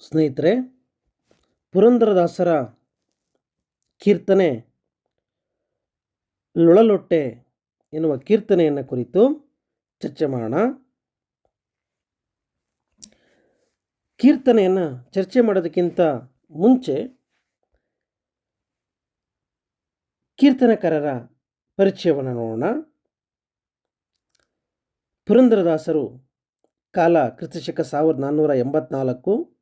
ಸ್ನೇಹಿತರೆ, ಪುರಂದರದಾಸರ ಕೀರ್ತನೆ, ಲೊಳಲೊಟ್ಟೆ ಎನ್ನುವ ಕೀರ್ತನೆಯನ್ನು ಕುರಿತು ಚರ್ಚೆ ಮಾಡೋಣ. ಕೀರ್ತನೆಯನ್ನು ಚರ್ಚೆ ಮಾಡೋದಕ್ಕಿಂತ ಮುಂಚೆ ಕೀರ್ತನಕಾರರ ಪರಿಚಯವನ್ನು ನೋಡೋಣ. ಪುರಂದರದಾಸರು ಕಾಲ ಕ್ರಿಸ್ತಶಕ ಸಾವಿರದ ನಾನ್ನೂರ ಎಂಬತ್ನಾಲ್ಕು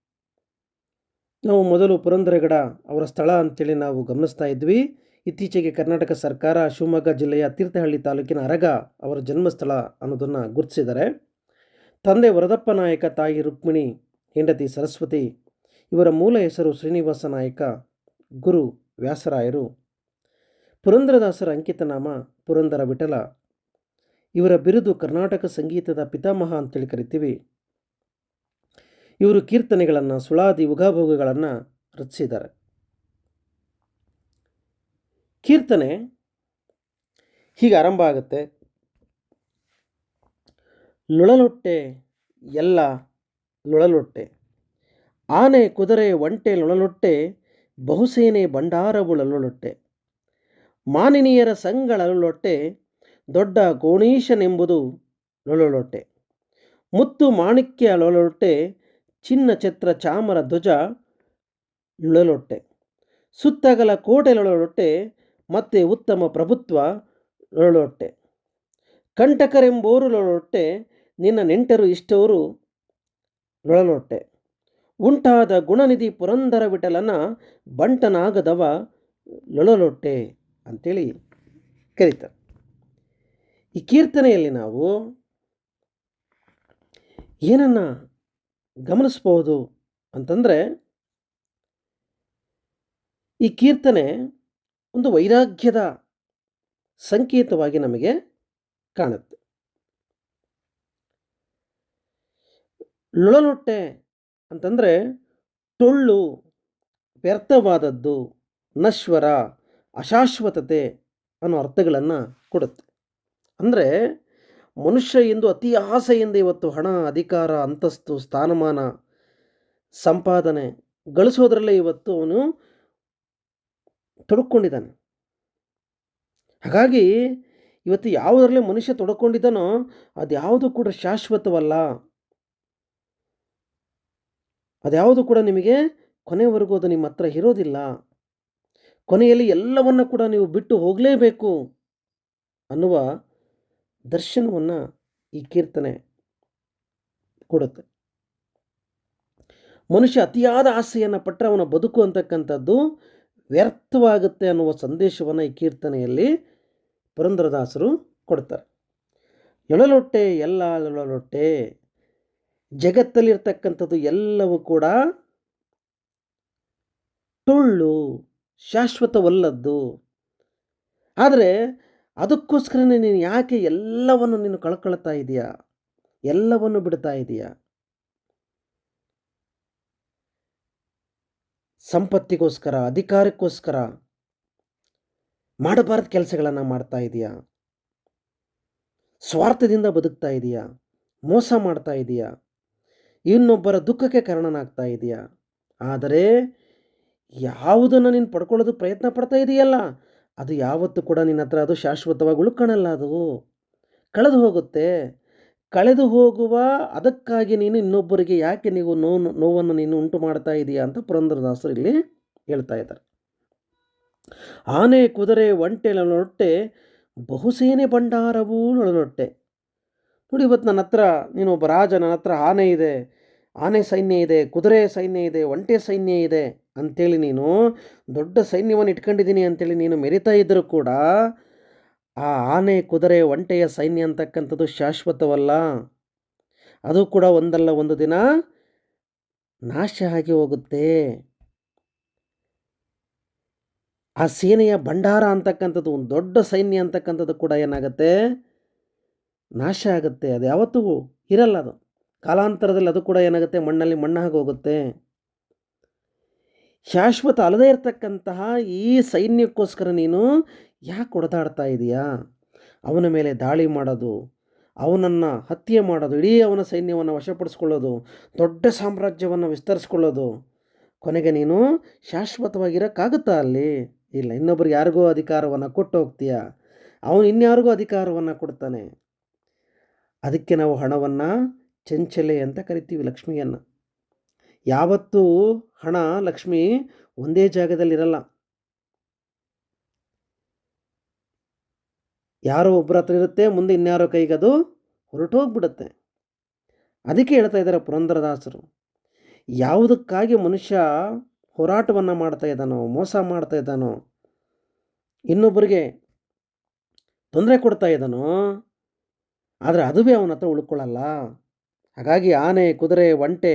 ನಾವು ಮೊದಲು ಪುರಂದರಗಡ ಅವರ ಸ್ಥಳ ಅಂತೇಳಿ ನಾವು ಗಮನಿಸ್ತಾ ಇದ್ವಿ. ಇತ್ತೀಚೆಗೆ ಕರ್ನಾಟಕ ಸರ್ಕಾರ ಶಿವಮೊಗ್ಗ ಜಿಲ್ಲೆಯ ತೀರ್ಥಹಳ್ಳಿ ತಾಲೂಕಿನ ಅರಗ ಅವರ ಜನ್ಮಸ್ಥಳ ಅನ್ನೋದನ್ನು ಗುರುತಿಸಿದ್ದಾರೆ. ತಂದೆ ವರದಪ್ಪ ನಾಯಕ, ತಾಯಿ ರುಕ್ಮಿಣಿ, ಹೆಂಡತಿ ಸರಸ್ವತಿ, ಇವರ ಮೂಲ ಹೆಸರು ಶ್ರೀನಿವಾಸ ನಾಯಕ, ಗುರು ವ್ಯಾಸರಾಯರು. ಪುರಂದರದಾಸರ ಅಂಕಿತನಾಮ ಪುರಂದರ ವಿಠಲ. ಇವರ ಬಿರುದು ಕರ್ನಾಟಕ ಸಂಗೀತದ ಪಿತಾಮಹ ಅಂತೇಳಿ ಕರಿತೀವಿ. ಇವರು ಕೀರ್ತನೆಗಳನ್ನು, ಸುಳಾದಿ ಉಗಾಭೋಗಗಳನ್ನು ರಚಿಸಿದ್ದಾರೆ. ಕೀರ್ತನೆ ಹೀಗೆ ಆರಂಭ ಆಗುತ್ತೆ. ಲುಳಲೊಟ್ಟೆ ಎಲ್ಲ ಲುಳಲೊಟ್ಟೆ ಆನೆ ಕುದುರೆ ಒಂಟೆ ಲುಳಲೊಟ್ಟೆ ಬಹುಸೇನೆ ಭಂಡಾರವು ಲೊಳಲೊಟ್ಟೆ ಮಾನಿನಿಯರ ಸಂಗಳಲೊಟ್ಟೆ ದೊಡ್ಡ ಗೋಣೀಶನೆಂಬುದು ಲೊಳಲೊಟ್ಟೆ ಮುತ್ತು ಮಾಣಿಕ್ಯ ಲೊಳಲೊಟ್ಟೆ ಚಿನ್ನ ಛತ್ರ ಚಾಮರ ಧ್ವಜ ಲೊಳಲೊಟ್ಟೆ ಸುತ್ತಗಲ ಕೋಟೆ ಲೊಳಲೊಟ್ಟೆ ಮತ್ತೆ ಉತ್ತಮ ಪ್ರಭುತ್ವ ಲೊಳಲೊಟ್ಟೆ ಕಂಟಕರೆಂಬೋರು ಲೊಳಲೊಟ್ಟೆ ನಿನ್ನ ನೆಂಟರು ಇಷ್ಟವರು ಲೊಳಲೊಟ್ಟೆ ಉಂಟಾದ ಗುಣನಿಧಿ ಪುರಂದರ ವಿಠಲನ ಬಂಟನಾಗದವ ಲೊಳಲೊಟ್ಟೆ ಅಂತೇಳಿ ಕರೀತಾರೆ. ಈ ಕೀರ್ತನೆಯಲ್ಲಿ ನಾವು ಏನನ್ನು ಗಮನಿಸ್ಬೋದು ಅಂತಂದರೆ, ಈ ಕೀರ್ತನೆ ಒಂದು ವೈರಾಗ್ಯದ ಸಂಕೇತವಾಗಿ ನಮಗೆ ಕಾಣುತ್ತೆ. ಲೊಳಲೊಟ್ಟೆ ಅಂತಂದರೆ, ಟೊಳ್ಳು ವ್ಯರ್ಥವಾದದ್ದು, ನಶ್ವರ, ಅಶಾಶ್ವತತೆ ಅನ್ನೋ ಅರ್ಥಗಳನ್ನು ಕೊಡುತ್ತೆ. ಅಂದರೆ ಮನುಷ್ಯ ಎಂದು ಅತಿ ಆಸೆಯಿಂದ ಇವತ್ತು ಹಣ, ಅಧಿಕಾರ, ಅಂತಸ್ತು, ಸ್ಥಾನಮಾನ, ಸಂಪಾದನೆ ಗಳಿಸೋದ್ರಲ್ಲೇ ಇವತ್ತು ಅವನು ತೊಡಕೊಂಡಿದ್ದಾನೆ. ಹಾಗಾಗಿ ಇವತ್ತು ಯಾವುದರಲ್ಲೇ ಮನುಷ್ಯ ತೊಡಕೊಂಡಿದ್ದಾನೋ ಅದು ಯಾವುದು ಕೂಡ ಶಾಶ್ವತವಲ್ಲ. ಅದ್ಯಾವುದು ಕೂಡ ನಿಮಗೆ ಕೊನೆವರೆಗೂ ಅದು ನಿಮ್ಮ ಹತ್ರ ಇರೋದಿಲ್ಲ. ಕೊನೆಯಲ್ಲಿ ಎಲ್ಲವನ್ನು ಕೂಡ ನೀವು ಬಿಟ್ಟು ಹೋಗಲೇಬೇಕು ಅನ್ನುವ ದರ್ಶನವನ್ನು ಈ ಕೀರ್ತನೆ ಕೊಡುತ್ತೆ. ಮನುಷ್ಯ ಅತಿಯಾದ ಆಸೆಯನ್ನು ಪಟ್ಟರೆ ಅವನ ಬದುಕು ಅಂತಕ್ಕಂಥದ್ದು ವ್ಯರ್ಥವಾಗುತ್ತೆ ಅನ್ನುವ ಸಂದೇಶವನ್ನು ಈ ಕೀರ್ತನೆಯಲ್ಲಿ ಪುರಂದರದಾಸರು ಕೊಡ್ತಾರೆ. ಎಳಲೊಟ್ಟೆ, ಎಲ್ಲ ಎಳಲೊಟ್ಟೆ, ಜಗತ್ತಲ್ಲಿರ್ತಕ್ಕಂಥದ್ದು ಎಲ್ಲವೂ ಕೂಡ ಟೊಳ್ಳು, ಶಾಶ್ವತವಲ್ಲದ್ದು. ಆದರೆ ಅದಕ್ಕೋಸ್ಕರನೇ ನೀನು ಯಾಕೆ ಎಲ್ಲವನ್ನು ನೀನು ಕಳ್ಕೊಳ್ತಾ ಇದೆಯಾ? ಎಲ್ಲವನ್ನು ಬಿಡ್ತಾ ಇದೆಯಾ? ಸಂಪತ್ತಿಗೋಸ್ಕರ, ಅಧಿಕಾರಕ್ಕೋಸ್ಕರ ಮಾಡಬಾರದ ಕೆಲಸಗಳನ್ನು ಮಾಡ್ತಾ ಇದೆಯಾ? ಸ್ವಾರ್ಥದಿಂದ ಬದುಕ್ತಾ ಇದೆಯಾ? ಮೋಸ ಮಾಡ್ತಾ ಇದೆಯಾ? ಇನ್ನೊಬ್ಬರ ದುಃಖಕ್ಕೆ ಕಾರಣನಾಗ್ತಾ ಇದೆಯಾ? ಆದರೆ ಯಾವುದನ್ನು ನೀನು ಪಡ್ಕೊಳ್ಳೋದು ಪ್ರಯತ್ನ ಪಡ್ತಾ ಇದೆಯಲ್ಲ? ಅದು ಯಾವತ್ತೂ ಕೂಡ ನಿನ್ನ ಹತ್ರ ಅದು ಶಾಶ್ವತವಾಗಿ ಉಳ್ಕೊಳಲ್ಲ ಅದು. ಕಳೆದು ಹೋಗುತ್ತೆ. ಕಳೆದು ಹೋಗುವ ಅದಕ್ಕಾಗಿ ನೀನು ಇನ್ನೊಬ್ಬರಿಗೆ ಯಾಕೆ ನೀವು ನೋವು ನೋವನ್ನು ನೀನು ಉಂಟು ಮಾಡ್ತಾ ಇದೀಯಾ ಅಂತ ಪುರಂದರದಾಸರು ಇಲ್ಲಿ ಹೇಳ್ತಾ ಇದ್ದಾರೆ. ಆನೆ ಕುದುರೆ ಒಂಟೆ ನೊಟ್ಟೆ ಬಹುಸೇನೆ ಭಂಡಾರವೂ ನೊಳನೊಟ್ಟೆ. ನೋಡಿ ಇವತ್ತು ನನ್ನ ಹತ್ರ, ನೀನು ಒಬ್ಬ ರಾಜ, ನನ್ನ ಹತ್ರ ಆನೆ ಇದೆ. ಆನೆ ಸೈನ್ಯ ಇದೆ, ಕುದುರೆ ಸೈನ್ಯ ಇದೆ, ಒಂಟೆ ಸೈನ್ಯ ಇದೆ. ಅಂಥೇಳಿ ನೀನು ದೊಡ್ಡ ಸೈನ್ಯವನ್ನು ಇಟ್ಕೊಂಡಿದ್ದೀನಿ ಅಂಥೇಳಿ ನೀನು ಮೆರಿತಾ ಇದ್ದರೂ ಕೂಡ ಆ ಆನೆ ಕುದುರೆ ಒಂಟೆಯ ಸೈನ್ಯ ಅಂತಕ್ಕಂಥದ್ದು ಶಾಶ್ವತವಲ್ಲ. ಅದು ಕೂಡ ಒಂದಲ್ಲ, ಒಂದು ದಿನ ನಾಶ ಆಗಿ ಹೋಗುತ್ತೆ. ಆ ಸೇನೆಯ ಭಂಡಾರ ಅಂತಕ್ಕಂಥದ್ದು, ಒಂದು ದೊಡ್ಡ ಸೈನ್ಯ ಅಂತಕ್ಕಂಥದ್ದು ಕೂಡ ಏನಾಗುತ್ತೆ? ನಾಶ ಆಗುತ್ತೆ. ಅದು ಯಾವತ್ತೂ ಇರಲ್ಲ ಅದು. ಕಾಲಾಂತರದಲ್ಲಿ ಅದು ಕೂಡ ಏನಾಗುತ್ತೆ? ಮಣ್ಣಲ್ಲಿ ಮಣ್ಣಾಗಿ ಹೋಗುತ್ತೆ. ಶಾಶ್ವತ ಅಲ್ಲದೇ ಇರತಕ್ಕಂತಹ ಈ ಸೈನ್ಯಕ್ಕೋಸ್ಕರ ನೀನು ಯಾಕೆ ಹೊಡೆದಾಡ್ತಾ ಇದೆಯಾ? ಅವನ ಮೇಲೆ ದಾಳಿ ಮಾಡೋದು, ಅವನನ್ನು ಹತ್ಯೆ ಮಾಡೋದು, ಇಡೀ ಅವನ ಸೈನ್ಯವನ್ನು ವಶಪಡಿಸ್ಕೊಳ್ಳೋದು, ದೊಡ್ಡ ಸಾಮ್ರಾಜ್ಯವನ್ನು ವಿಸ್ತರಿಸ್ಕೊಳ್ಳೋದು, ಕೊನೆಗೆ ನೀನು ಶಾಶ್ವತವಾಗಿರೋಕ್ಕಾಗುತ್ತಾ ಅಲ್ಲಿ? ಇಲ್ಲ ಇನ್ನೊಬ್ರಿಗೆ ಯಾರಿಗೋ ಅಧಿಕಾರವನ್ನು ಕೊಟ್ಟು ಹೋಗ್ತೀಯ ಅವನು ಇನ್ಯಾರಿಗೂ ಅಧಿಕಾರವನ್ನು ಕೊಡ್ತಾನೆ? ಅದಕ್ಕೆ ನಾವು ಹಣವನ್ನು ಚಂಚಲೆ ಅಂತ ಕರಿತೀವಿ ಲಕ್ಷ್ಮಿಯನ್ನು. ಯಾವತ್ತೂ ಹಣ, ಲಕ್ಷ್ಮಿ ಒಂದೇ ಜಾಗದಲ್ಲಿರಲ್ಲ. ಯಾರೋ ಒಬ್ಬರ ಹತ್ರ ಇರುತ್ತೆ, ಮುಂದೆ ಇನ್ಯಾರೋ ಕೈಗೆ ಅದು ಹೊರಟೋಗ್ಬಿಡುತ್ತೆ. ಅದಕ್ಕೆ ಹೇಳ್ತಾ ಇದ್ದಾರೆ ಪುರಂದರದಾಸರು. ಯಾವುದಕ್ಕಾಗಿ ಮನುಷ್ಯ ಹೋರಾಟವನ್ನು ಮಾಡ್ತಾ ಇದ್ದಾನೋ, ಮೋಸ ಮಾಡ್ತಾ ಇದ್ದಾನೋ, ಇನ್ನೊಬ್ಬರಿಗೆ ತೊಂದರೆ ಕೊಡ್ತಾ ಇದ್ದಾನೋ, ಆದರೆ ಅದುವೇ ಅವನ ಹತ್ರ ಉಳ್ಕೊಳ್ಳಲ್ಲ. ಹಾಗಾಗಿ ಆನೆ, ಕುದುರೆ, ಒಂಟೆ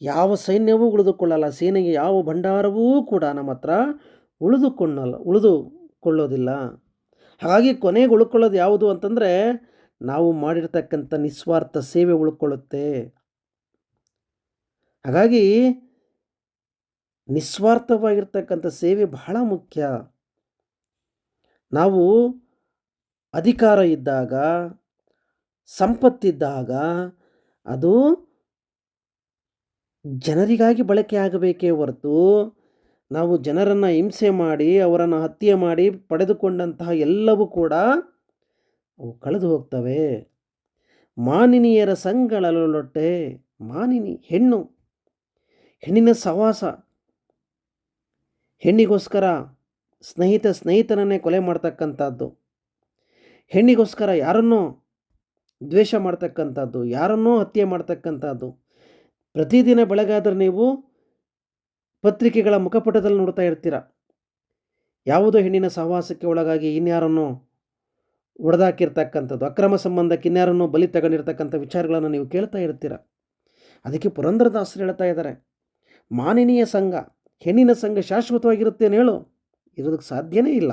ಯಾವ ಸೈನ್ಯವೂ ಉಳಿದುಕೊಳ್ಳಲ್ಲ, ಸೇನೆಗೆ ಯಾವ ಭಂಡಾರವೂ ಕೂಡ ನಮ್ಮ ಹತ್ರ ಉಳಿದುಕೊಳ್ಳಲ್ಲ ಉಳಿದುಕೊಳ್ಳೋದಿಲ್ಲ. ಹಾಗಾಗಿ ಕೊನೆಗೆ ಉಳ್ಕೊಳ್ಳೋದು ಯಾವುದು ಅಂತಂದರೆ, ನಾವು ಮಾಡಿರ್ತಕ್ಕಂಥ ನಿಸ್ವಾರ್ಥ ಸೇವೆ ಉಳ್ಕೊಳ್ಳುತ್ತೆ. ಹಾಗಾಗಿ, ನಿಸ್ವಾರ್ಥವಾಗಿರ್ತಕ್ಕಂಥ ಸೇವೆ ಬಹಳ ಮುಖ್ಯ. ನಾವು ಅಧಿಕಾರ ಇದ್ದಾಗ, ಸಂಪತ್ತಿದ್ದಾಗ, ಅದು ಜನರಿಗಾಗಿ ಬಳಕೆ ಆಗಬೇಕೇ ಹೊರತು ನಾವು ಜನರನ್ನು ಹಿಂಸೆ ಮಾಡಿ, ಅವರನ್ನು ಹತ್ಯೆ ಮಾಡಿ ಪಡೆದುಕೊಂಡಂತಹ ಎಲ್ಲವೂ ಕೂಡ ಅವು ಕಳೆದು ಹೋಗ್ತವೆ. ಮಾನಿನಿಯರ ಸಂಗಳಲೊಟ್ಟೆ ಮಾನಿನಿ ಹೆಣ್ಣು, ಹೆಣ್ಣಿನ ಸವಾಸ ಹೆಣ್ಣಿಗೋಸ್ಕರ ಸ್ನೇಹಿತ ಸ್ನೇಹಿತನನ್ನೇ ಕೊಲೆ ಮಾಡ್ತಕ್ಕಂಥದ್ದು. ಹೆಣ್ಣಿಗೋಸ್ಕರ ಯಾರನ್ನೋ ದ್ವೇಷ ಮಾಡ್ತಕ್ಕಂಥದ್ದು, ಯಾರನ್ನೋ ಹತ್ಯೆ ಮಾಡ್ತಕ್ಕಂಥದ್ದು. ಪ್ರತಿದಿನ ಬೆಳಗಾದರೆ ನೀವು ಪತ್ರಿಕೆಗಳ ಮುಖಪುಟದಲ್ಲಿ ನೋಡ್ತಾ ಇರ್ತೀರ. ಯಾವುದೋ ಹೆಣ್ಣಿನ ಸಹವಾಸಕ್ಕೆ ಒಳಗಾಗಿ ಇನ್ಯಾರನ್ನು ಒಡೆದಾಕಿರ್ತಕ್ಕಂಥದ್ದು, ಅಕ್ರಮ ಸಂಬಂಧಕ್ಕೆ ಇನ್ಯಾರನ್ನು ಬಲಿ ತಗೊಂಡಿರ್ತಕ್ಕಂಥ ವಿಚಾರಗಳನ್ನು ನೀವು ಕೇಳ್ತಾ ಇರ್ತೀರ. ಅದಕ್ಕೆ ಪುರಂದರದಾಸರು ಹೇಳ್ತಾ ಇದ್ದಾರೆ, ಮಾನಿನೀಯ ಸಂಘ, ಹೆಣ್ಣಿನ ಸಂಘ ಶಾಶ್ವತವಾಗಿರುತ್ತೇನೆ ಹೇಳು, ಇರೋದಕ್ಕೆ ಸಾಧ್ಯನೇ ಇಲ್ಲ.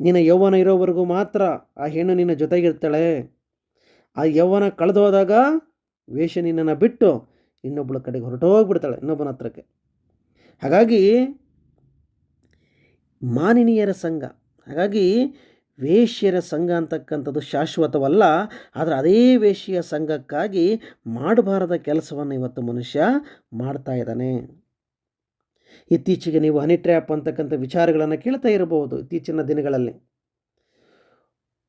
ನಿನ್ನ ಯೌವನ ಇರೋವರೆಗೂ ಮಾತ್ರ ಆ ಹೆಣ್ಣು ನಿನ್ನ ಜೊತೆಗಿರ್ತಾಳೆ. ಆ ಯೌವನ ಕಳೆದೋದಾಗ ವೇಷ ನಿನ್ನನ್ನು ಬಿಟ್ಟು ಇನ್ನೊಬ್ಬಳ ಕಡೆಗೆ ಹೊರಟೋಗ್ಬಿಡ್ತಾಳೆ ಇನ್ನೊಬ್ಬನ ಹತ್ರಕ್ಕೆ. ಹಾಗಾಗಿ ಮಾನಿನಿಯರ ಸಂಘ, ಹಾಗಾಗಿ ವೇಶ್ಯರ ಸಂಘ ಅಂತಕ್ಕಂಥದ್ದು ಶಾಶ್ವತವಲ್ಲ, ಆದರೆ ಅದೇ ವೇಶ್ಯ ಸಂಘಕ್ಕಾಗಿ ಮಾಡಬಾರದ ಕೆಲಸವನ್ನು ಇವತ್ತು ಮನುಷ್ಯ ಮಾಡ್ತಾ ಇದ್ದಾನೆ. ಇತ್ತೀಚೆಗೆ ನೀವು ಹನಿ ಟ್ರ್ಯಾಪ್ ಅಂತಕ್ಕಂಥ ವಿಚಾರಗಳನ್ನು ಕೇಳ್ತಾ ಇರಬಹುದು ಇತ್ತೀಚಿನ ದಿನಗಳಲ್ಲಿ.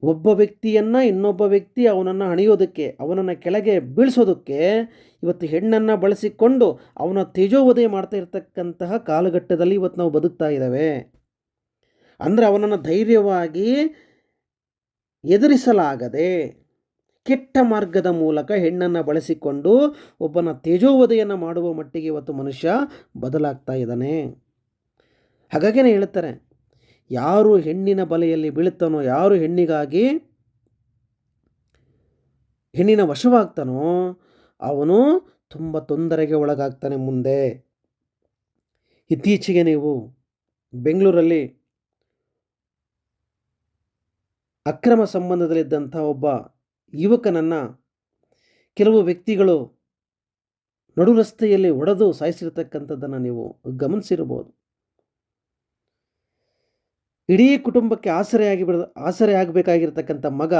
ಒಬ್ಬ ವ್ಯಕ್ತಿಯನ್ನು ಇನ್ನೊಬ್ಬ ವ್ಯಕ್ತಿ ಅವನನ್ನು ಹಣಿಯೋದಕ್ಕೆ ಅವನನ್ನು ಕೆಳಗೆ ಬೀಳಿಸೋದಕ್ಕೆ ಇವತ್ತು ಹೆಣ್ಣನ್ನು ಬಳಸಿಕೊಂಡು ಅವನ ತೇಜೋವಧೆ ಮಾಡ್ತಾ ಇರತಕ್ಕಂತಹ ಕಾಲಘಟ್ಟದಲ್ಲಿ ಇವತ್ತು ನಾವು ಬದುಕ್ತಾ ಇದ್ದಾವೆ. ಅಂದರೆ ಅವನನ್ನು ಧೈರ್ಯವಾಗಿ ಎದುರಿಸಲಾಗದೆ ಕೆಟ್ಟ ಮಾರ್ಗದ ಮೂಲಕ ಹೆಣ್ಣನ್ನು ಬಳಸಿಕೊಂಡು ಒಬ್ಬನ ತೇಜೋವಧೆಯನ್ನು ಮಾಡುವ ಮಟ್ಟಿಗೆ ಇವತ್ತು ಮನುಷ್ಯ ಬದಲಾಗ್ತಾ ಇದ್ದಾನೆ. ಹಾಗಾಗಿನೇ ಹೇಳ್ತಾರೆ ಯಾರು ಹೆಣ್ಣಿನ ಬಲೆಯಲ್ಲಿ ಬೀಳುತ್ತಾನೋ, ಯಾರು ಹೆಣ್ಣಿಗಾಗಿ ಹೆಣ್ಣಿನ ವಶವಾಗ್ತಾನೋ, ಅವನು ತುಂಬ ತೊಂದರೆಗೆ ಒಳಗಾಗ್ತಾನೆ ಮುಂದೆ. ಇತ್ತೀಚೆಗೆ ನೀವು ಬೆಂಗಳೂರಲ್ಲಿ ಅಕ್ರಮ ಸಂಬಂಧದಲ್ಲಿದ್ದಂಥ ಒಬ್ಬ ಯುವಕನನ್ನು ಕೆಲವು ವ್ಯಕ್ತಿಗಳು ನಡು ರಸ್ತೆಯಲ್ಲಿ ಒಡೆದು ಸಾಯಿಸಿರ್ತಕ್ಕಂಥದ್ದನ್ನು ನೀವು ಗಮನಿಸಿರ್ಬೋದು ಇಡೀ ಕುಟುಂಬಕ್ಕೆ ಆಸರೆಯಾಗಿ ಬಿಡ ಆಸರೆ ಆಗಬೇಕಾಗಿರ್ತಕ್ಕಂಥ ಮಗ,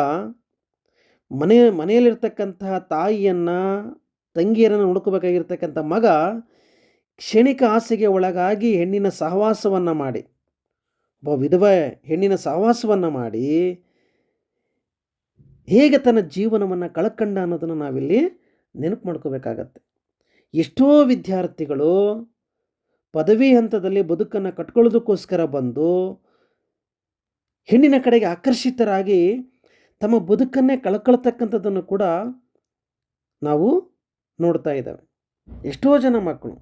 ಮನೆ, ಮನೆಯಲ್ಲಿರ್ತಕ್ಕಂತಹ ತಾಯಿಯನ್ನು, ತಂಗಿಯರನ್ನು ಹುಡುಕಬೇಕಾಗಿರ್ತಕ್ಕಂಥ ಮಗ ಕ್ಷಣಿಕ ಆಸೆಗೆ ಒಳಗಾಗಿ ಹೆಣ್ಣಿನ ಸಹವಾಸವನ್ನು ಮಾಡಿ, ಒಬ್ಬ ವಿಧವೆ ಹೆಣ್ಣಿನ ಸಹವಾಸವನ್ನು ಮಾಡಿ ಹೇಗೆ ತನ್ನ ಜೀವನವನ್ನು ಕಳ್ಕಂಡ ಅನ್ನೋದನ್ನು ನಾವಿಲ್ಲಿ ನೆನಪು ಮಾಡ್ಕೋಬೇಕಾಗತ್ತೆ. ಎಷ್ಟೋ ವಿದ್ಯಾರ್ಥಿಗಳು ಪದವಿ ಹಂತದಲ್ಲಿ ಬದುಕನ್ನು ಕಟ್ಕೊಳ್ಳೋದಕ್ಕೋಸ್ಕರ ಬಂದು ಹೆಣ್ಣಿನ ಕಡೆಗೆ ಆಕರ್ಷಿತರಾಗಿ ತಮ್ಮ ಬದುಕನ್ನೇ ಕಳ್ಕೊಳ್ತಕ್ಕಂಥದ್ದನ್ನು ಕೂಡ ನಾವು ನೋಡ್ತಾ ಇದ್ದಾವೆ. ಎಷ್ಟೋ ಜನ ಮಕ್ಕಳು,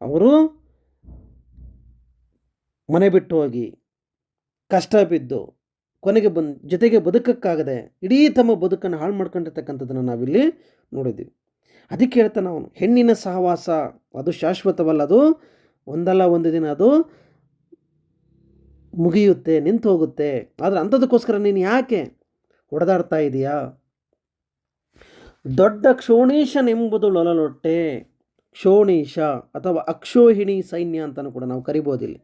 ಅವರು ಮನೆ ಬಿಟ್ಟು ಹೋಗಿ ಕಷ್ಟ ಬಿದ್ದು ಕೊನೆಗೆ ಬಂದು, ಜೊತೆಗೆ ಬದುಕಕ್ಕಾಗದೆ ಇಡೀ ತಮ್ಮ ಬದುಕನ್ನು ಹಾಳು ಮಾಡ್ಕೊಂಡಿರ್ತಕ್ಕಂಥದ್ದನ್ನು ನಾವಿಲ್ಲಿ ನೋಡಿದ್ದೀವಿ. ಅದಕ್ಕೆ ಹೇಳ್ತಾನೆ ಅವನು ಹೆಣ್ಣಿನ ಸಹವಾಸ ಅದು ಶಾಶ್ವತವಲ್ಲ, ಅದು ಒಂದಲ್ಲ ಒಂದು ದಿನ, ಅದು ಮುಗಿಯುತ್ತೆ ನಿಂತು ಹೋಗುತ್ತೆ ಆದರೆ ಅಂಥದಕ್ಕೋಸ್ಕರ ನೀನು ಯಾಕೆ ಹೊಡೆದಾಡ್ತಾ ಇದೆಯಾ? ದೊಡ್ಡ ಕ್ಷೋಣೀಶನೆಂಬುದು ಲೊಲಲೊಟ್ಟೆ. ಕ್ಷೋಣೀಶ ಅಥವಾ ಅಕ್ಷೋಹಿಣಿ ಸೈನ್ಯ ಅಂತಲೂ ಕೂಡ ನಾವು ಕರಿಬೋದಿಲ್ಲಿ.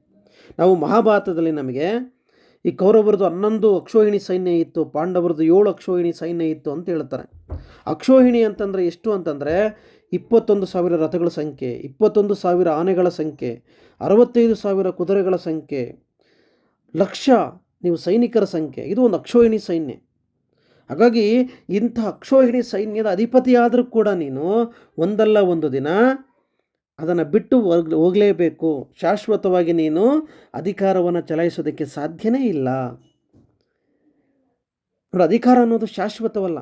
ನಾವು ಮಹಾಭಾರತದಲ್ಲಿ ನಮಗೆ ಈ ಕೌರವರದ್ದು ಹನ್ನೊಂದು ಅಕ್ಷೋಹಿಣಿ ಸೈನ್ಯ ಇತ್ತು ಪಾಂಡವರದ್ದು ಏಳು ಅಕ್ಷೋಹಿಣಿ ಸೈನ್ಯ ಇತ್ತು ಅಂತ ಹೇಳ್ತಾರೆ. ಅಕ್ಷೋಹಿಣಿ ಅಂತಂದರೆ ಎಷ್ಟು ಅಂತಂದರೆ ಇಪ್ಪತ್ತೊಂದು ಸಾವಿರ ರಥಗಳ ಸಂಖ್ಯೆ, ಇಪ್ಪತ್ತೊಂದು ಸಾವಿರ ಆನೆಗಳ ಸಂಖ್ಯೆ, ಅರವತ್ತೈದು ಸಾವಿರ ಕುದುರೆಗಳ ಸಂಖ್ಯೆ ಲಕ್ಷ ನೀವು ಸೈನಿಕರ ಸಂಖ್ಯೆ. ಇದು ಒಂದು ಅಕ್ಷೋಹಿಣಿ ಸೈನ್ಯ. ಹಾಗಾಗಿ ಇಂಥ ಅಕ್ಷೋಹಿಣಿ ಸೈನ್ಯದ ಅಧಿಪತಿಯಾದರೂ ಕೂಡ ನೀನು ಒಂದಲ್ಲ ಒಂದು ದಿನ ಅದನ್ನು ಬಿಟ್ಟು ಹೋಗ್, ಹೋಗಲೇಬೇಕು. ಶಾಶ್ವತವಾಗಿ ನೀನು ಅಧಿಕಾರವನ್ನು ಚಲಾಯಿಸೋದಕ್ಕೆ ಸಾಧ್ಯನೇ ಇಲ್ಲ. ನೋಡಿ, ಅಧಿಕಾರ ಅನ್ನೋದು ಶಾಶ್ವತವಲ್ಲ.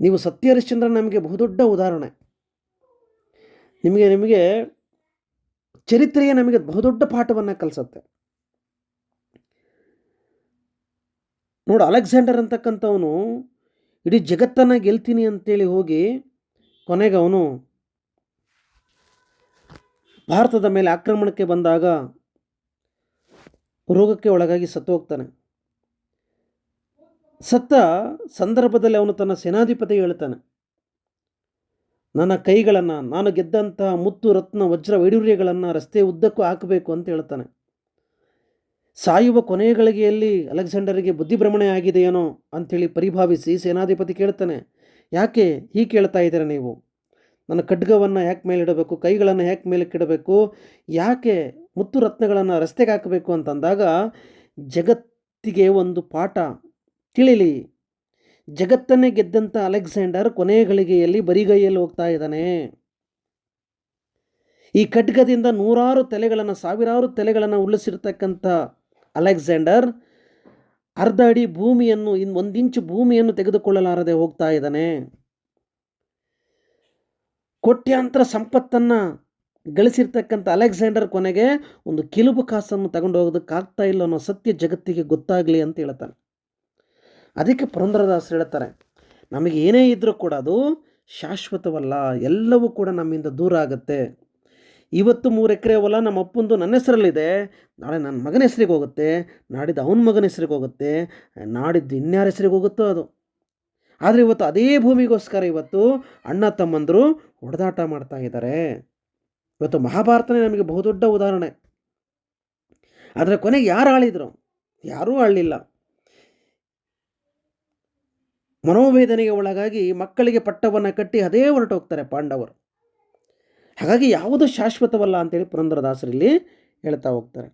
ನೀವು ಸತ್ಯ ಹರಿಶ್ಚಂದ್ರ ನಮಗೆ ಬಹುದೊಡ್ಡ ಉದಾಹರಣೆ. ನಿಮಗೆ ನಿಮಗೆ ಚರಿತ್ರೆಯೇ ನಮಗೆ ಬಹುದೊಡ್ಡ ಪಾಠವನ್ನು ಕಲಿಸುತ್ತೆ. ನೋಡು, ಅಲೆಕ್ಸಾಂಡರ್ ಅಂತಕ್ಕಂಥವನು ಇಡೀ ಜಗತ್ತನ್ನು ಗೆಲ್ತೀನಿ ಅಂತೇಳಿ ಹೋಗಿ ಕೊನೆಗೆ ಅವನು ಭಾರತದ ಮೇಲೆ ಆಕ್ರಮಣಕ್ಕೆ ಬಂದಾಗ ರೋಗಕ್ಕೆ ಒಳಗಾಗಿ ಸತ್ತು ಹೋಗ್ತಾನೆ. ಸತ್ತ ಸಂದರ್ಭದಲ್ಲಿ ಅವನು ತನ್ನ ಸೇನಾಧಿಪತಿ ಹೇಳ್ತಾನೆ, ನನ್ನ ಕೈಗಳನ್ನು, ನಾನು ಗೆದ್ದಂತಹ ಮುತ್ತು ರತ್ನ, ವಜ್ರ ವೈಡೂರ್ಯಗಳನ್ನು ರಸ್ತೆ ಉದ್ದಕ್ಕೂ ಹಾಕಬೇಕು ಅಂತ ಹೇಳ್ತಾನೆ. ಸಾಯುವ ಕೊನೆಯ ಗಳಿಗೆಯಲ್ಲಿ ಅಲೆಕ್ಸಾಂಡರ್ಗೆ ಬುದ್ಧಿಭ್ರಮಣೆ ಆಗಿದೆಯೇನೋ ಅಂಥೇಳಿ ಪರಿಭಾವಿಸಿ ಸೇನಾಧಿಪತಿ ಕೇಳ್ತಾನೆ ಯಾಕೆ ಹೀಗೆ ಕೇಳ್ತಾ ಇದ್ದೀರ ನೀವು? ನನ್ನ ಖಡ್ಗವನ್ನು ಯಾಕೆ ಮೇಲಿಡಬೇಕು? ಕೈಗಳನ್ನು ಯಾಕೆ ಮೇಲಕ್ಕಿಡಬೇಕು? ಯಾಕೆ ಮುತ್ತು ರತ್ನಗಳನ್ನು ರಸ್ತೆಗೆ ಹಾಕಬೇಕು ಅಂತಂದಾಗ ಜಗತ್ತಿಗೆ ಒಂದು ಪಾಠ. ತಿಳಿಲಿ. ಜಗತ್ತನ್ನೇ ಗೆದ್ದಂಥ ಅಲೆಕ್ಸಾಂಡರ್ ಕೊನೆಯ ಗಳಿಗೆಯಲ್ಲಿ ಬರಿಗೈಯಲ್ಲಿ ಹೋಗ್ತಾ ಇದ್ದಾನೆ? ಈ ಖಡ್ಗದಿಂದ ನೂರಾರು ತಲೆಗಳನ್ನು, ಸಾವಿರಾರು ತಲೆಗಳನ್ನು ಉಳಿಸಿರ್ತಕ್ಕಂಥ ಅಲೆಕ್ಸಾಂಡರ್ ಅರ್ಧ ಅಡಿ ಭೂಮಿಯನ್ನು ಇನ್ನು ಒಂದಿಂಚು ಭೂಮಿಯನ್ನು ತೆಗೆದುಕೊಳ್ಳಲಾರದೆ ಹೋಗ್ತಾ ಇದ್ದಾನೆ. ಕೋಟ್ಯಾಂತರ ಸಂಪತ್ತನ್ನು ಗಳಿಸಿರ್ತಕ್ಕಂಥ ಅಲೆಕ್ಸಾಂಡರ್ ಕೊನೆಗೆ ಒಂದು ಕಿಲುಬು ಕಾಸನ್ನು ತಗೊಂಡು ಹೋಗೋದಕ್ಕಾಗ್ತಾ ಇಲ್ಲ ಅನ್ನೋ ಸತ್ಯ ಜಗತ್ತಿಗೆ ಗೊತ್ತಾಗಲಿ ಅಂತ ಹೇಳ್ತಾನೆ. ಅದಕ್ಕೆ ಪುರಂದರದಾಸರು ಹೇಳ್ತಾರೆ, ನಮಗೆ ಏನೇ ಇದ್ದರೂ ಕೂಡ ಅದು ಶಾಶ್ವತವಲ್ಲ, ಎಲ್ಲವೂ ಕೂಡ ನಮ್ಮಿಂದ ದೂರ ಆಗುತ್ತೆ. ಇವತ್ತು ಮೂರು ಎಕರೆ ಹೊಲ ನಮ್ಮ ಅಪ್ಪಂದು ನನ್ನ ಹೆಸರಲ್ಲಿದೆ. ನಾಳೆ ನನ್ನ ಮಗನ ಹೆಸರಿಗೆ ಹೋಗುತ್ತೆ. ನಾಡಿದ್ದು ಅವನ ಮಗನ ಹೆಸರಿಗೆ ಹೋಗುತ್ತೆ. ನಾಡಿದ್ದು ಇನ್ಯಾರ ಹೆಸರಿಗೆ ಹೋಗುತ್ತೋ ಅದು. ಆದರೆ ಇವತ್ತು ಅದೇ ಭೂಮಿಗೋಸ್ಕರ ಇವತ್ತು ಅಣ್ಣ ತಮ್ಮಂದರು ಹೊಡೆದಾಟ ಮಾಡ್ತಾ ಇದ್ದಾರೆ ಇವತ್ತು ಮಹಾಭಾರತನೇ ನಮಗೆ ಬಹುದೊಡ್ಡ ಉದಾಹರಣೆ. ಆದರೆ ಕೊನೆಗೆ ಯಾರು ಆಳಿದ್ರು? ಯಾರೂ ಆಳಲಿಲ್ಲ. ಮನೋವೇದನೆಗೆ ಒಳಗಾಗಿ ಮಕ್ಕಳಿಗೆ ಪಟ್ಟವನ್ನು ಕಟ್ಟಿ ಅದೇ ಹೊರಟು ಹೋಗ್ತಾರೆ ಪಾಂಡವರು. ಹಾಗಾಗಿ ಯಾವುದು ಶಾಶ್ವತವಲ್ಲ ಅಂತೇಳಿ ಪುರಂದರದಾಸರಲ್ಲಿ ಹೇಳ್ತಾ ಹೋಗ್ತಾರೆ.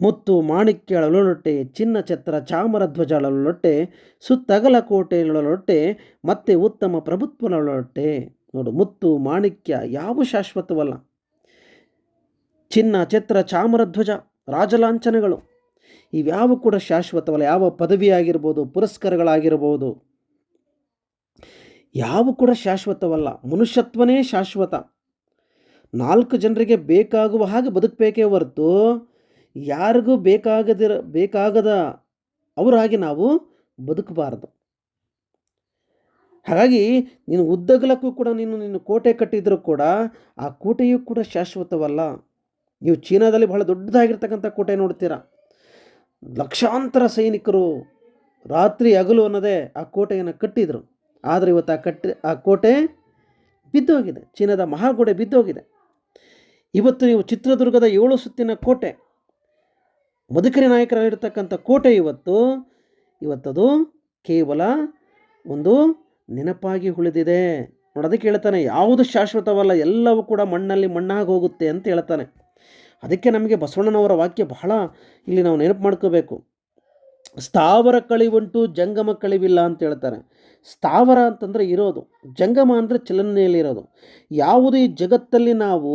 ಮುತ್ತು ಮಾಣಿಕ್ಯ ಅಳಲೊಟ್ಟೆ ಚಿನ್ನ ಛತ್ರ, ಚಾಮರ ಧ್ವಜ ಅಳಲೊಟ್ಟೆ ಸುತ್ತಗಲ ಕೋಟೆ ಅಳಲೊಟ್ಟೆ ಮತ್ತೆ ಉತ್ತಮ ಪ್ರಭುತ್ವ ಅಳಲೊಟ್ಟೆ ನೋಡು, ಮುತ್ತು ಮಾಣಿಕ್ಯ ಯಾವ ಶಾಶ್ವತವಲ್ಲ? ಚಿನ್ನ ಛತ್ರ, ಚಾಮರ ಧ್ವಜ, ರಾಜಲಾಂಛನಗಳು, ಇವ್ಯಾವ ಕೂಡ ಶಾಶ್ವತವಲ್ಲ? ಯಾವ ಪದವಿ ಆಗಿರ್ಬೋದು ಪುರಸ್ಕಾರಗಳಾಗಿರ್ಬೋದು, ಯಾವ ಕೂಡ ಶಾಶ್ವತವಲ್ಲ? ಮನುಷ್ಯತ್ವನೇ ಶಾಶ್ವತ. ನಾಲ್ಕು ಜನರಿಗೆ ಬೇಕಾಗುವ ಹಾಗೆ ಬದುಕಬೇಕೇ ಹೊರತು ಯಾರಿಗೂ ಬೇಕಾಗದಿರ, ಬೇಕಾಗದ ಅವರಾಗಿ ನಾವು ಬದುಕಬಾರದು. ಹಾಗಾಗಿ ನೀನು ಉದ್ದಗಲಕ್ಕೂ ಕೂಡ ನೀನು ನೀನು ಕೋಟೆ ಕಟ್ಟಿದರೂ ಕೂಡ ಆ ಕೋಟೆಯೂ ಕೂಡ ಶಾಶ್ವತವಲ್ಲ. ನೀವು ಚೀನಾದಲ್ಲಿ ಬಹಳ ದೊಡ್ಡದಾಗಿರ್ತಕ್ಕಂಥ ಕೋಟೆ ನೋಡ್ತೀರ. ಲಕ್ಷಾಂತರ ಸೈನಿಕರು ರಾತ್ರಿ ಹಗಲು ಅನ್ನೋದೇ ಆ ಕೋಟೆಯನ್ನು ಕಟ್ಟಿದರು. ಆದರೆ ಇವತ್ತು ಆ ಕಟ್ಟಿ, ಆ ಕೋಟೆ ಬಿದ್ದೋಗಿದೆ. ಚೀನಾದ ಮಹಾಗೋಡೆ ಬಿದ್ದೋಗಿದೆ. ಇವತ್ತು ನೀವು ಚಿತ್ರದುರ್ಗದ ಏಳು ಸುತ್ತಿನ ಕೋಟೆ, ಮಧುಕರಿ ನಾಯಕರಾಗಿರ್ತಕ್ಕಂಥ ಕೋಟೆ ಇವತ್ತು, ಇವತ್ತದು ಕೇವಲ ಒಂದು ನೆನಪಾಗಿ ಉಳಿದಿದೆ. ನೋಡೋದಕ್ಕೆ ಹೇಳ್ತಾನೆ, ಯಾವುದು ಶಾಶ್ವತವಲ್ಲ, ಎಲ್ಲವೂ ಕೂಡ ಮಣ್ಣಲ್ಲಿ ಮಣ್ಣಾಗಿ ಹೋಗುತ್ತೆ ಅಂತ ಹೇಳ್ತಾನೆ. ಅದಕ್ಕೆ ನಮಗೆ ಬಸವಣ್ಣನವರ ವಾಕ್ಯ ಬಹಳ ಇಲ್ಲಿ ನಾವು ನೆನಪು ಮಾಡ್ಕೋಬೇಕು. ಸ್ಥಾವರ ಕಳಿವುಂಟು, ಜಂಗಮ ಕಳಿವಿಲ್ಲ ಅಂತ ಹೇಳ್ತಾರೆ ಸ್ಥಾವರ ಅಂತಂದರೆ ಇರೋದು, ಜಂಗಮ ಅಂದರೆ ಚಲನೆಯಲ್ಲಿರೋದು. ಯಾವುದು ಈ ಜಗತ್ತಲ್ಲಿ ನಾವು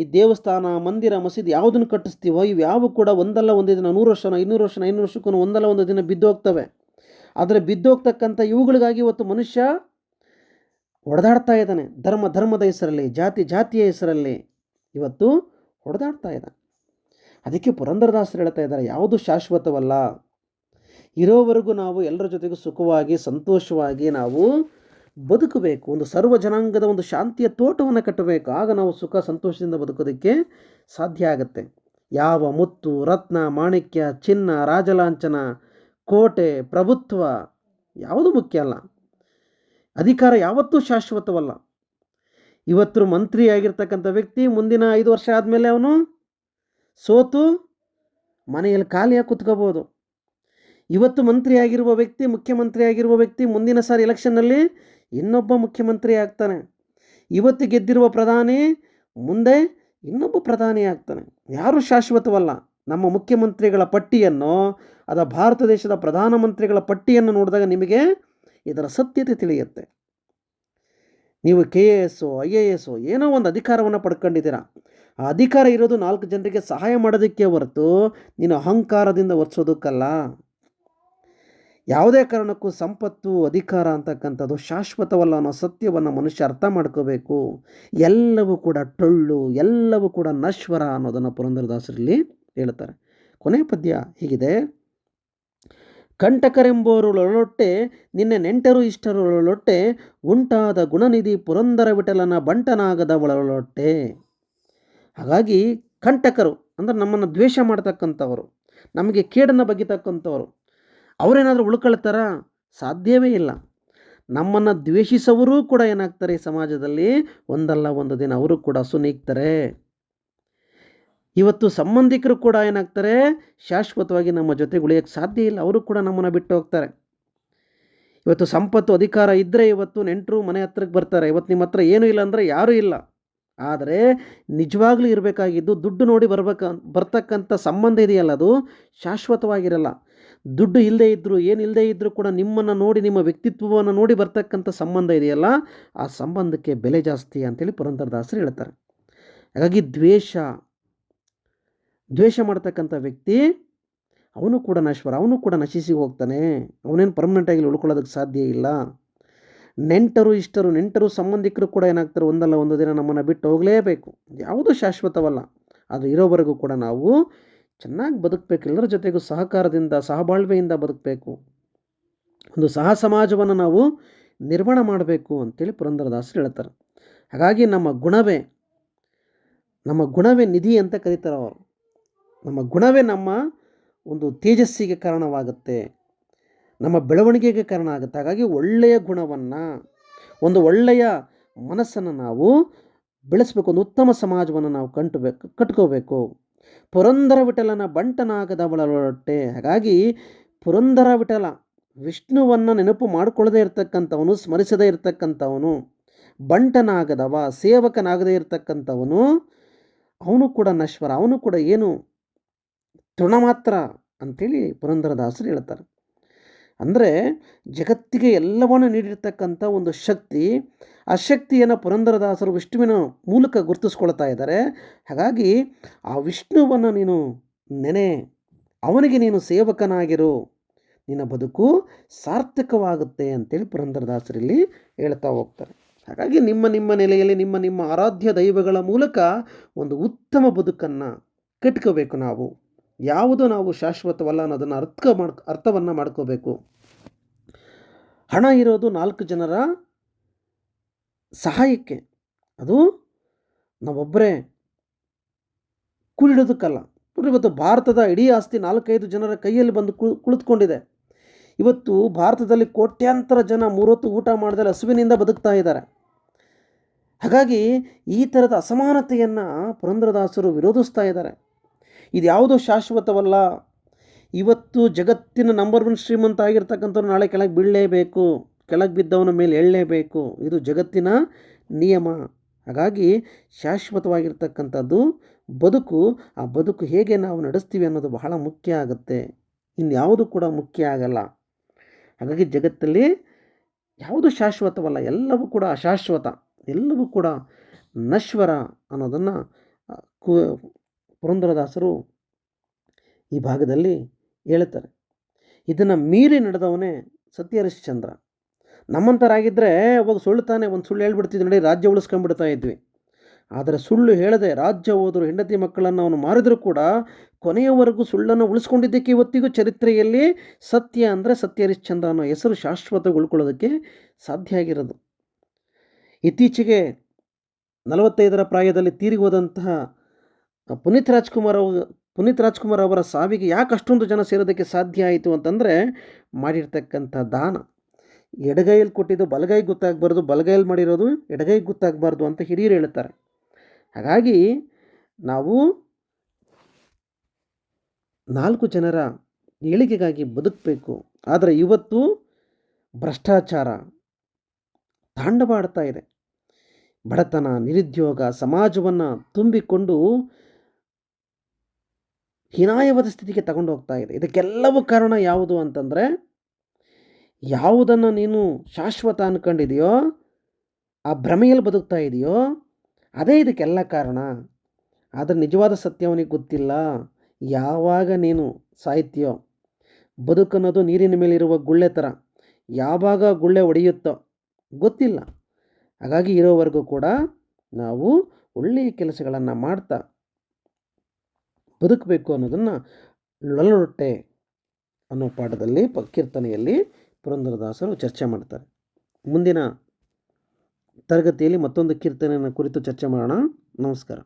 ಈ ದೇವಸ್ಥಾನ, ಮಂದಿರ, ಮಸೀದಿ ಯಾವುದನ್ನು ಕಟ್ಟಿಸ್ತೀವೋ ಇವು ಯಾವ ಕೂಡ ಒಂದಲ್ಲ ಒಂದು ದಿನ, ನೂರು ವರ್ಷನ ಇನ್ನೂರು ವರ್ಷನ, ಐನೂರು ವರ್ಷಕ್ಕೂ ಒಂದಲ್ಲ ಒಂದು ದಿನ ಬಿದ್ದೋಗ್ತವೆ ಆದರೆ ಬಿದ್ದೋಗ್ತಕ್ಕಂಥ ಇವುಗಳಿಗಾಗಿ ಇವತ್ತು ಮನುಷ್ಯ ಹೊಡೆದಾಡ್ತಾ ಇದ್ದಾನೆ. ಧರ್ಮ, ಧರ್ಮದ ಹೆಸರಲ್ಲಿ, ಜಾತಿ, ಜಾತಿಯ ಹೆಸರಲ್ಲಿ ಇವತ್ತು ಹೊಡೆದಾಡ್ತಾ ಇದ್ದಾನೆ. ಅದಕ್ಕೆ ಪುರಂದರದಾಸರು ಹೇಳ್ತಾ ಇದ್ದಾರೆ, ಯಾವುದು ಶಾಶ್ವತವಲ್ಲ? ಇರೋವರೆಗೂ ನಾವು ಎಲ್ಲರ ಜೊತೆಗೂ ಸುಖವಾಗಿ, ಸಂತೋಷವಾಗಿ ನಾವು ಬದುಕಬೇಕು. ಒಂದು ಸರ್ವ ಜನಾಂಗದ ಒಂದು ಶಾಂತಿಯ ತೋಟವನ್ನು ಕಟ್ಟಬೇಕು. ಆಗ ನಾವು ಸುಖ, ಸಂತೋಷದಿಂದ ಬದುಕೋದಕ್ಕೆ ಸಾಧ್ಯ ಆಗುತ್ತೆ. ಯಾವ ಮುತ್ತು, ರತ್ನ, ಮಾಣಿಕ್ಯ, ಚಿನ್ನ, ರಾಜಲಾಂಛನ, ಕೋಟೆ, ಪ್ರಭುತ್ವ ಯಾವುದು ಮುಖ್ಯ ಅಲ್ಲ. ಅಧಿಕಾರ ಯಾವತ್ತೂ ಶಾಶ್ವತವಲ್ಲ. ಇವತ್ತು ಮಂತ್ರಿ ಆಗಿರ್ತಕ್ಕಂಥ ವ್ಯಕ್ತಿ ಮುಂದಿನ ಐದು ವರ್ಷ ಆದಮೇಲೆ ಅವನು ಸೋತು ಮನೆಯಲ್ಲಿ ಖಾಲಿಯಾಗಿ ಕುತ್ಕೋಬೋದು. ಇವತ್ತು ಮಂತ್ರಿಯಾಗಿರುವ ವ್ಯಕ್ತಿ ಮುಖ್ಯಮಂತ್ರಿ ಆಗಿರುವ ವ್ಯಕ್ತಿ ಮುಂದಿನ ಸಾರಿ ಎಲೆಕ್ಷನ್ನಲ್ಲಿ ಇನ್ನೊಬ್ಬ ಮುಖ್ಯಮಂತ್ರಿ ಆಗ್ತಾನೆ. ಇವತ್ತು ಗೆದ್ದಿರುವ ಪ್ರಧಾನಿ ಮುಂದೆ ಇನ್ನೊಬ್ಬ ಪ್ರಧಾನಿ ಆಗ್ತಾನೆ. ಯಾರೂ ಶಾಶ್ವತವಲ್ಲ. ನಮ್ಮ ಮುಖ್ಯಮಂತ್ರಿಗಳ ಪಟ್ಟಿಯನ್ನು, ಅದ ಭಾರತ ದೇಶದ ಪ್ರಧಾನಮಂತ್ರಿಗಳ ಪಟ್ಟಿಯನ್ನು ನೋಡಿದಾಗ ನಿಮಗೆ ಇದರ ಸತ್ಯತೆ ತಿಳಿಯುತ್ತೆ. ನೀವು K A S, I A S ಏನೋ ಒಂದು ಅಧಿಕಾರವನ್ನು ಪಡ್ಕೊಂಡಿದ್ದೀರಾ. ಆ ಅಧಿಕಾರ ಇರೋದು ನಾಲ್ಕು ಜನರಿಗೆ ಸಹಾಯ ಮಾಡೋದಕ್ಕೆ ಹೊರತು ನೀನು ಅಹಂಕಾರದಿಂದ ವರ್ಸೋದಕ್ಕಲ್ಲ ಯಾವುದೇ ಕಾರಣಕ್ಕೂ ಸಂಪತ್ತು, ಅಧಿಕಾರ ಅಂತಕ್ಕಂಥದ್ದು ಶಾಶ್ವತವಲ್ಲ ಅನ್ನೋ ಸತ್ಯವನ್ನು ಮನುಷ್ಯ ಅರ್ಥ ಮಾಡ್ಕೋಬೇಕು. ಎಲ್ಲವೂ ಕೂಡ ಟೊಳ್ಳು, ಎಲ್ಲವೂ ಕೂಡ ನಶ್ವರ ಅನ್ನೋದನ್ನು ಪುರಂದರದಾಸರಲ್ಲಿ ಹೇಳ್ತಾರೆ. ಕೊನೆ ಪದ್ಯ ಹೀಗಿದೆ. ಕಂಟಕರೆಂಬೋರುಳೊಟ್ಟೆ, ನಿನ್ನೆ ನೆಂಟರು ಇಷ್ಟರುಳೊಟ್ಟೆ, ಉಂಟಾದ ಗುಣನಿಧಿ ಪುರಂದರ ವಿಠಲನ ಬಂಟನಾಗದವಳೊಟ್ಟೆ ಹಾಗಾಗಿ ಕಂಟಕರು ಅಂದರೆ ನಮ್ಮನ್ನು ದ್ವೇಷ ಮಾಡ್ತಕ್ಕಂಥವರು, ನಮಗೆ ಕೇಡನ್ನು ಬಗೆತಕ್ಕಂಥವರು ಅವರೇನಾದರೂ ಉಳ್ಕೊಳ್ತಾರ ಸಾಧ್ಯವೇ ಇಲ್ಲ. ನಮ್ಮನ್ನು ದ್ವೇಷಿಸೋರೂ ಕೂಡ ಏನಾಗ್ತಾರೆ ಈ ಸಮಾಜದಲ್ಲಿ? ಒಂದಲ್ಲ ಒಂದು ದಿನ ಅವರು ಕೂಡ ಸುನೀಗ್ತಾರೆ. ಇವತ್ತು ಸಂಬಂಧಿಕರು ಕೂಡ ಏನಾಗ್ತಾರೆ? ಶಾಶ್ವತವಾಗಿ ನಮ್ಮ ಜೊತೆ ಉಳಿಯೋಕ್ಕೆ ಸಾಧ್ಯ ಇಲ್ಲ. ಅವರು ಕೂಡ ನಮ್ಮನ್ನು ಬಿಟ್ಟು ಹೋಗ್ತಾರೆ. ಇವತ್ತು ಸಂಪತ್ತು ಅಧಿಕಾರ ಇದ್ದರೆ ಇವತ್ತು ನೆಂಟರು ಮನೆ ಹತ್ರಕ್ಕೆ ಬರ್ತಾರೆ. ಇವತ್ತು ನಿಮ್ಮ ಹತ್ರ ಏನೂ ಇಲ್ಲ ಅಂದರೆ ಯಾರೂ ಇಲ್ಲ. ಆದರೆ ನಿಜವಾಗ್ಲೂ ಇರಬೇಕಾಗಿದ್ದು ದುಡ್ಡು ನೋಡಿ ಬರ್ಬೇಕ, ಬರ್ತಕ್ಕಂಥ ಸಂಬಂಧ ಇದೆಯಲ್ಲ ಅದು? ಶಾಶ್ವತವಾಗಿರಲ್ಲ. ದುಡ್ಡು ಇಲ್ಲದೇ ಇದ್ದರೂ ಏನು ಇಲ್ಲದೆ ಇದ್ದರೂ ಕೂಡ ನಿಮ್ಮನ್ನು ನೋಡಿ, ನಿಮ್ಮ ವ್ಯಕ್ತಿತ್ವವನ್ನು ನೋಡಿ ಬರ್ತಕ್ಕಂಥ ಸಂಬಂಧ ಇದೆಯಲ್ಲ? ಆ ಸಂಬಂಧಕ್ಕೆ ಬೆಲೆ ಜಾಸ್ತಿ ಅಂತೇಳಿ ಪುರಂದರದಾಸರು ಹೇಳ್ತಾರೆ. ಹಾಗಾಗಿ ದ್ವೇಷ ದ್ವೇಷ ಮಾಡ್ತಕ್ಕಂಥ ವ್ಯಕ್ತಿ, ಅವನು ಕೂಡ ನಶ್ವರ, ಅವನು ಕೂಡ ನಶಿಸಿ ಹೋಗ್ತಾನೆ. ಅವನೇನು ಪರ್ಮನೆಂಟಾಗಿ ಉಳ್ಕೊಳ್ಳೋದಕ್ಕೆ ಸಾಧ್ಯ ಇಲ್ಲ. ನೆಂಟರು ಇಷ್ಟರು, ನೆಂಟರು ಸಂಬಂಧಿಕರು ಕೂಡ ಏನಾಗ್ತಾರೆ, ಒಂದಲ್ಲ ಒಂದು ದಿನ ನಮ್ಮನ್ನು ಬಿಟ್ಟು ಹೋಗಲೇಬೇಕು. ಯಾವುದೂ ಶಾಶ್ವತವಲ್ಲ. ಅದು ಇರೋವರೆಗೂ ಕೂಡ ನಾವು ಚೆನ್ನಾಗಿ ಬದುಕಬೇಕು. ಎಲ್ಲರ ಜೊತೆಗೂ ಸಹಕಾರದಿಂದ, ಸಹಬಾಳ್ವೆಯಿಂದ ಬದುಕಬೇಕು. ಒಂದು ಸಹ ಸಮಾಜವನ್ನು ನಾವು ನಿರ್ಮಾಣ ಮಾಡಬೇಕು ಅಂತೇಳಿ ಪುರಂದರದಾಸರು ಹೇಳ್ತಾರೆ. ಹಾಗಾಗಿ ನಮ್ಮ ಗುಣವೇ ನಮ್ಮ ಗುಣವೇ ನಿಧಿ ಅಂತ ಕರೀತಾರೆ ಅವರು. ನಮ್ಮ ಗುಣವೇ ನಮ್ಮ ಒಂದು ತೇಜಸ್ಸಿಗೆ ಕಾರಣವಾಗುತ್ತೆ. ನಮ್ಮ ಬೆಳವಣಿಗೆಗೆ ಕಾರಣ ಆಗುತ್ತೆ. ಹಾಗಾಗಿ ಒಳ್ಳೆಯ ಗುಣವನ್ನು, ಒಂದು ಒಳ್ಳೆಯ ಮನಸ್ಸನ್ನು ನಾವು ಬೆಳೆಸಬೇಕು, ಒಂದು ಉತ್ತಮ ಸಮಾಜವನ್ನು ನಾವು ಕಂಟಬೇಕು, ಕಟ್ಕೋಬೇಕು. ಪುರಂದರ ವಿಠಲನ ಬಂಟನಾಗದವಳೊಟ್ಟೆ. ಹಾಗಾಗಿ ಪುರಂದರ ವಿಠಲ ವಿಷ್ಣುವನ್ನು ನೆನಪು ಮಾಡಿಕೊಳ್ಳದೇ ಇರತಕ್ಕಂಥವನು, ಸ್ಮರಿಸದೇ ಇರತಕ್ಕಂಥವನು, ಬಂಟನಾಗದವ, ಸೇವಕನಾಗದೇ ಇರತಕ್ಕಂಥವನು, ಅವನು ಕೂಡ ನಶ್ವರ, ಅವನು ಕೂಡ ಏನು ತೃಣ ಮಾತ್ರ ಅಂಥೇಳಿ ಪುರಂದರದಾಸರು ಹೇಳ್ತಾರೆ. ಅಂದರೆ ಜಗತ್ತಿಗೆ ಎಲ್ಲವನ್ನು ನೀಡಿರ್ತಕ್ಕಂಥ ಒಂದು ಶಕ್ತಿ, ಆ ಶಕ್ತಿಯನ್ನು ಪುರಂದರದಾಸರು ವಿಷ್ಣುವಿನ ಮೂಲಕ ಗುರುತಿಸ್ಕೊಳ್ತಾ ಇದ್ದಾರೆ. ಹಾಗಾಗಿ ಆ ವಿಷ್ಣುವನ್ನು ನೀನು ನೆನೆ, ಅವನಿಗೆ ನೀನು ಸೇವಕನಾಗಿರು, ನಿನ್ನ ಬದುಕು ಸಾರ್ಥಕವಾಗುತ್ತೆ ಅಂತೇಳಿ ಪುರಂದರದಾಸರಲ್ಲಿ ಹೇಳ್ತಾ ಹೋಗ್ತಾರೆ. ಹಾಗಾಗಿ ನಿಮ್ಮ ನಿಮ್ಮ ನೆಲೆಯಲ್ಲಿ ನಿಮ್ಮ ನಿಮ್ಮ ಆರಾಧ್ಯ ದೈವಗಳ ಮೂಲಕ ಒಂದು ಉತ್ತಮ ಬದುಕನ್ನು ಕಟ್ಕೋಬೇಕು ನಾವು. ಯಾವುದು ನಾವು ಶಾಶ್ವತವಲ್ಲ ಅನ್ನೋದನ್ನು ಅರ್ಥ ಮಾಡ್ ಅರ್ಥವನ್ನು ಮಾಡ್ಕೋಬೇಕು. ಹಣ ಇರೋದು ನಾಲ್ಕು ಜನರ ಸಹಾಯಕ್ಕೆ. ಅದು ನಾವೊಬ್ಬರೇ ಕೂಡಿಡೋದಕ್ಕಲ್ಲ ಇವತ್ತು ಭಾರತದ ಇಡೀ ಆಸ್ತಿ ನಾಲ್ಕೈದು ಜನರ ಕೈಯಲ್ಲಿ ಬಂದು ಕುಳ್, ಕುಳಿತುಕೊಂಡಿದೆ. ಇವತ್ತು ಭಾರತದಲ್ಲಿ ಕೋಟ್ಯಾಂತರ ಜನ ಮೂರೊತ್ತು ಊಟ ಮಾಡಿದರೆ ಹಸುವಿನಿಂದ ಬದುಕ್ತಾ ಇದ್ದಾರೆ. ಹಾಗಾಗಿ ಈ ಥರದ ಅಸಮಾನತೆಯನ್ನು ಪುರಂದ್ರದಾಸರು ವಿರೋಧಿಸ್ತಾ ಇದ್ದಾರೆ. ಇದು ಯಾವುದೋ ಶಾಶ್ವತವಲ್ಲ. ಇವತ್ತು ಜಗತ್ತಿನ ನಂಬರ್ ಒನ್ ಶ್ರೀಮಂತ ಆಗಿರ್ತಕ್ಕಂಥವ್ರು ನಾಳೆ ಕೆಳಗೆ ಬೀಳಲೇಬೇಕು. ಕೆಳಗೆ ಬಿದ್ದವನ ಮೇಲೆ ಎಳ್ಳೇಬೇಕು ಇದು ಜಗತ್ತಿನ ನಿಯಮ. ಹಾಗಾಗಿ ಶಾಶ್ವತವಾಗಿರ್ತಕ್ಕಂಥದ್ದು ಬದುಕು, ಆ ಬದುಕು ಹೇಗೆ ನಾವು ನಡೆಸ್ತೀವಿ ಅನ್ನೋದು ಬಹಳ ಮುಖ್ಯ ಆಗುತ್ತೆ. ಇನ್ಯಾವುದು ಕೂಡ ಮುಖ್ಯ ಆಗಲ್ಲ. ಹಾಗಾಗಿ ಜಗತ್ತಲ್ಲಿ ಯಾವುದು ಶಾಶ್ವತವಲ್ಲ, ಎಲ್ಲವೂ ಕೂಡ ಅಶಾಶ್ವತ, ಎಲ್ಲವೂ ಕೂಡ ನಶ್ವರ ಅನ್ನೋದನ್ನು ಪುರಂದರದಾಸರು ಈ ಭಾಗದಲ್ಲಿ ಹೇಳ್ತಾರೆ ಇದನ್ನು ಮೀರಿ ನಡೆದವನೇ ಸತ್ಯ ಹರಿಶ್ಚಂದ್ರ ನಮ್ಮಂಥರಾಗಿದ್ದರೆ ಅವಾಗ ಸುಳ್ಳು ತಾನೇ, ಒಂದು ಸುಳ್ಳು ಹೇಳ್ಬಿಡ್ತಿದ್ವಿ ನೋಡಿ, ರಾಜ್ಯ ಉಳಿಸ್ಕೊಂಡ್ಬಿಡ್ತಾ ಇದ್ವಿ. ಆದರೆ ಸುಳ್ಳು ಹೇಳದೆ ರಾಜ್ಯ ಹೋದರು ಹೆಂಡತಿ ಮಕ್ಕಳನ್ನು ಅವನು ಮಾರಿದರೂ ಕೂಡ ಕೊನೆಯವರೆಗೂ ಸುಳ್ಳನ್ನು ಉಳಿಸ್ಕೊಂಡಿದ್ದಕ್ಕೆ ಇವತ್ತಿಗೂ ಚರಿತ್ರೆಯಲ್ಲಿ ಸತ್ಯ ಅಂದರೆ ಸತ್ಯ ಹರಿಶ್ಚಂದ್ರ ಅನ್ನೋ ಹೆಸರು ಶಾಶ್ವತ ಉಳ್ಕೊಳ್ಳೋದಕ್ಕೆ ಸಾಧ್ಯ ಆಗಿರೋದು. ಇತ್ತೀಚೆಗೆ ನಲವತ್ತೈದರ ಪ್ರಾಯದಲ್ಲಿ ತೀರಿ ಹೋದಂತಹ ಪುನೀತ್ ರಾಜ್ಕುಮಾರ್ ಅವರು, ಪುನೀತ್ ರಾಜ್ಕುಮಾರ್ ಅವರ ಸಾವಿಗೆ ಯಾಕೆ ಅಷ್ಟೊಂದು ಜನ ಸೇರೋದಕ್ಕೆ ಸಾಧ್ಯ ಆಯಿತು ಅಂತಂದರೆ ಮಾಡಿರ್ತಕ್ಕಂಥ ದಾನ. ಎಡಗೈಯಲ್ಲಿ ಕೊಟ್ಟಿದ್ದು ಬಲಗೈ ಗೊತ್ತಾಗಬಾರ್ದು ಬಲಗೈಯಲ್ಲಿ ಮಾಡಿರೋದು ಎಡಗೈಗೆ ಗೊತ್ತಾಗಬಾರ್ದು ಅಂತ ಹಿರಿಯರು ಹೇಳ್ತಾರೆ. ಹಾಗಾಗಿ ನಾವು ನಾಲ್ಕು ಜನರ ಏಳಿಗೆಗಾಗಿ ಬದುಕಬೇಕು. ಆದರೆ ಇವತ್ತು ಭ್ರಷ್ಟಾಚಾರ ತಾಂಡವಾಡ್ತಾ ಇದೆ. ಬಡತನ, ನಿರುದ್ಯೋಗ, ಸಮಾಜವನ್ನು ತುಂಬಿಕೊಂಡು ಹೀನಾಯವಾದ ಸ್ಥಿತಿಗೆ ತಗೊಂಡು ಹೋಗ್ತಾ ಇದೆ. ಇದಕ್ಕೆಲ್ಲವೂ ಕಾರಣ ಯಾವುದು ಅಂತಂದರೆ, ಯಾವುದನ್ನು ನೀನು ಶಾಶ್ವತ ಅಂದ್ಕೊಂಡಿದೆಯೋ ಆ ಭ್ರಮೆಯಲ್ಲಿ ಬದುಕ್ತಾ ಇದೆಯೋ, ಅದೇ ಇದಕ್ಕೆಲ್ಲ ಕಾರಣ. ಆದರೆ ನಿಜವಾದ ಸತ್ಯವನಿಗೆ ಗೊತ್ತಿಲ್ಲ. ಯಾವಾಗ ನೀನು ಸಾಹಿತ್ಯೋ ಬದುಕನ್ನೋದು ನೀರಿನ ಮೇಲಿರುವ ಗುಳ್ಳೆ ಥರ ಯಾವಾಗ ಗುಳ್ಳೆ ಒಡೆಯುತ್ತೋ ಗೊತ್ತಿಲ್ಲ. ಹಾಗಾಗಿ ಇರೋವರೆಗೂ ಕೂಡ ನಾವು ಒಳ್ಳೆಯ ಕೆಲಸಗಳನ್ನು ಮಾಡ್ತಾ ಬದುಕಬೇಕು ಅನ್ನೋದನ್ನು ಲೊಲೊಟ್ಟೆ ಅನ್ನೋ ಪಾಠದಲ್ಲಿ ಪ ಕೀರ್ತನೆಯಲ್ಲಿ ಪುರಂದರದಾಸರು ಚರ್ಚೆ ಮಾಡ್ತಾರೆ. ಮುಂದಿನ ತರಗತಿಯಲ್ಲಿ ಮತ್ತೊಂದು ಕೀರ್ತನೆಯನ್ನು ಕುರಿತು ಚರ್ಚೆ ಮಾಡೋಣ. ನಮಸ್ಕಾರ.